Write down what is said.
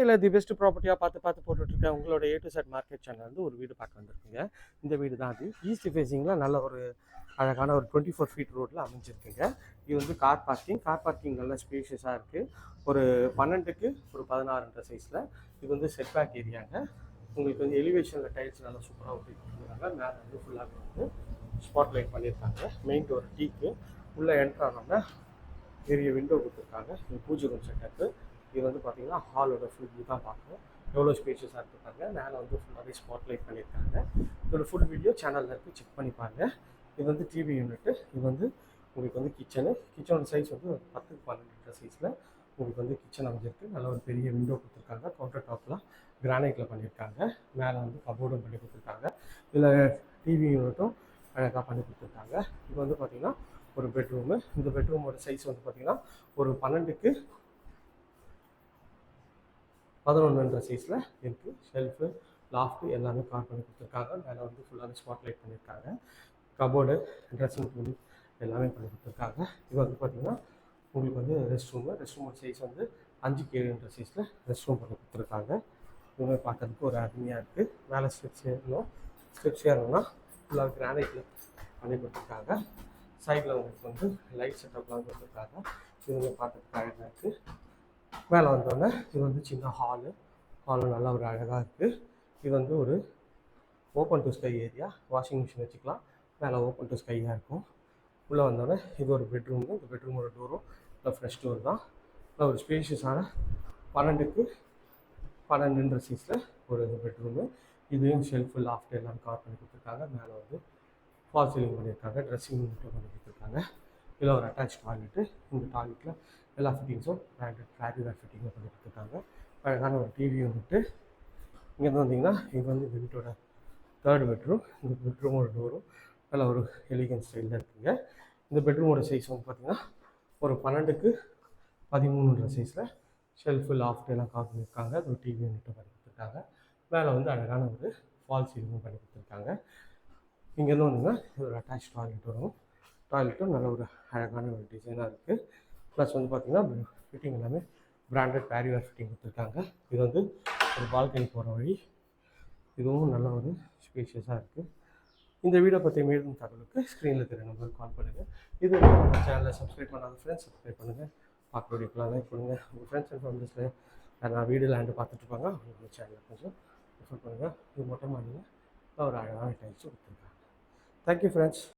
இல்லை the best ப்ராப்பர்ட்டியாக பார்த்து பார்த்து போட்டுட்ருக்கேன். உங்களோட A to Z market channel வந்து ஒரு வீடு பார்க்க வந்திருக்குங்க. இந்த வீடு தான் அது. ஈஸ்ட் ஃபேஸிங்கில் நல்ல ஒரு அழகான ஒரு டுவெண்ட்டி ஃபோர் ஃபீட் ரோட்டில் அமைஞ்சிருக்குங்க. இது வந்து கார் பார்க்கிங் கார் பார்க்கிங் நல்லா ஸ்பேஷியஸாக இருக்குது ஒரு பன்னெண்டுக்கு ஒரு பதினாறுன்ற சைஸில் இது வந்து செட் பேக் ஏரியாங்க உங்களுக்கு வந்து எலிவேஷனில் டைல்ஸ் நல்லா சூப்பராக ஒட்டி கொடுத்துருக்காங்க மேலே வந்து ஃபுல்லாகவே வந்து ஸ்பாட் லைட் பண்ணியிருக்காங்க மெயின் டோர் டீக்கு உள்ளே என்ட்ரு பெரிய விண்டோ கொடுத்துருக்காங்க. பூஜை ரூம் செட்டப்பு இது வந்து பார்த்தீங்கன்னா ஹாலோட ஃபுல் வியூ தான் பார்க்கணும். எவ்வளோ ஸ்பேஷியஸாக இருக்காங்க மேலே வந்து ஃபுல்லாகவே ஸ்பாட் லைட் பண்ணியிருக்காங்க. இதோட ஃபுல் வீடியோ சேனலில் இருக்குது செக் பண்ணி பாருங்கள் இது வந்து டிவி யூனிட்டு இது வந்து உங்களுக்கு வந்து கிச்சனு கிச்சனோட சைஸ் வந்து ஒரு பத்துக்கு பன்னெண்டு லிட்டர் சைஸில் உங்களுக்கு வந்து கிச்சன் அமைஞ்சிருக்கு. நல்ல ஒரு பெரிய விண்டோ கொடுத்துருக்காங்க. கவுண்டர் டாப்லாம் கிரானைட்டில் பண்ணியிருக்காங்க. மேலே வந்து கபோர்டும் பண்ணி கொடுத்துருக்காங்க. இதில் டிவி யூனிட்டும் அழகாக பண்ணி கொடுத்துருக்காங்க. இது வந்து பார்த்திங்கன்னா ஒரு பெட்ரூமு இந்த பெட்ரூமோட சைஸ் வந்து பார்த்திங்கன்னா ஒரு பன்னெண்டுக்கு பதினொன்றுன்ற சைஸில் இருக்குது ஷெல்ஃபு லாஃப்ட்டு எல்லாமே கார் பண்ணி கொடுத்துருக்காங்க. மேலே வந்து ஃபுல்லாகவே ஸ்பாட் லைட் பண்ணியிருக்காங்க. கபோர்டு ட்ரெஸ்ஸிங் ரூம் எல்லாமே பண்ணி கொடுத்துருக்காங்க. இது வந்து பார்த்திங்கன்னா உங்களுக்கு வந்து ரெஸ்ட் ரூமு ரெஸ்ட் ரூமோட சைஸ் வந்து அஞ்சுக்கு ஏழுன்ற சைஸில் ரெஸ்ட் ரூம் பண்ணி கொடுத்துருக்காங்க. இதுவுமே பார்க்கறதுக்கு ஒரு அருமையாக இருக்குது மேலே ஸ்டெப்ஸ் ஏறணும். ஸ்டெப்ஸ் ஏறணும்னா ஃபுல்லாக கிரானைட்டில் பண்ணி கொடுத்துருக்காங்க. சைடில் உங்களுக்கு வந்து லைட் செட்டப்லாம் கொடுத்துருக்காங்க. இதுவுமே பார்க்கறதுக்கு அழகாக இருக்குது மேலே வந்தோடனே இது வந்து சின்ன ஹாலு ஹாலு நல்லா ஒரு அழகாக இருக்குது இது வந்து ஒரு open to sky area washing machine வச்சுக்கலாம். மேலே ஓப்பன் டு ஸ்கையாக இருக்கும். உள்ளே வந்தோடனே இது ஒரு பெட்ரூம் இந்த பெட்ரூமோட டோரும் இல்லை ஃப்ரெஷ் டோர் தான். இல்லை ஒரு ஸ்பேஷியஸான பன்னெண்டுக்கு பன்னெண்டுன்ற சீஸில் ஒரு பெட்ரூமு இதுவும் ஷெல்ஃபு லாஃப்ட் எல்லாம் கவர் பண்ணி கொடுத்துருக்காங்க. மேலே வந்து ஃபால் சீலிங் பண்ணியிருக்காங்க. ட்ரெஸ்ஸிங் பண்ணி கொடுத்துருக்காங்க இதில் ஒரு அட்டாச் டாய்லெட்டு இந்த டாய்லெட்டில் எல்லா ஃபிட்டிங்ஸும் பிராண்டட் கிளாரிவேர் ஃபிட்டிங்கும் பண்ணி கொடுத்துருக்காங்க அழகான ஒரு டிவி வந்துட்டு இங்கேருந்து வந்தீங்கன்னா இது வந்து இந்த வீட்டோட தேர்ட் பெட்ரூம் இந்த பெட்ரூமோட டோரும் நல்ல ஒரு எலிகன்ஸ் ஸ்டைலில் இருக்குங்க. இந்த பெட்ரூமோட சைஸ் வந்து பார்த்திங்கன்னா ஒரு பன்னெண்டுக்கு பதிமூணுன்ற சைஸில் ஷெல்ஃபு லாஃப்ட் எல்லாம் காற்று இருக்காங்க அது ஒரு டிவி வந்துட்டு பண்ணி கொடுத்துருக்காங்க. மேலே வந்து அழகான ஒரு ஃபால் சீலிங்கும் பண்ணி கொடுத்துருக்காங்க. இங்கேருந்து வந்தீங்கன்னா ஒரு அட்டாச் டாய்லெட் வரும். டாய்லெட்டும் நல்ல ஒரு அழகான ஒரு டிசைனாக இருக்குது ப்ளஸ் வந்து பார்த்திங்கன்னா ஃபிட்டிங் எல்லாமே பிராண்டட் பேரிவேர் ஃபிட்டிங் கொடுத்துருக்காங்க. இது வந்து ஒரு பால்கனி போகிற வழி. இதுவும் நல்ல ஒரு ஸ்பேஷியஸாக இருக்குது இந்த வீடியோ பற்றி மேலும் தகவலுக்கு ஸ்க்ரீனில் தெரிய நம்பருக்கு கால் பண்ணுங்கள் இது நம்ம சேனலை சப்ஸ்கிரைப் பண்ணாத ஃப்ரெண்ட்ஸ் சப்ஸ்கிரைப் பண்ணுங்கள் பார்க்க வீடியோக்கெலாம் லைக் பண்ணுங்கள் உங்கள் ஃப்ரெண்ட்ஸ் அண்ட் ஃபேமிலிஸில் நான் வீடியோ லேண்டு பார்த்துட்ருப்பாங்க அவங்க சேனலை கொஞ்சம் ரெஃபர் பண்ணுங்கள் இது மொட்டை மாடியில் ஒரு அழகான டைல்ஸ் கொடுத்துருக்காங்க. Thank you friends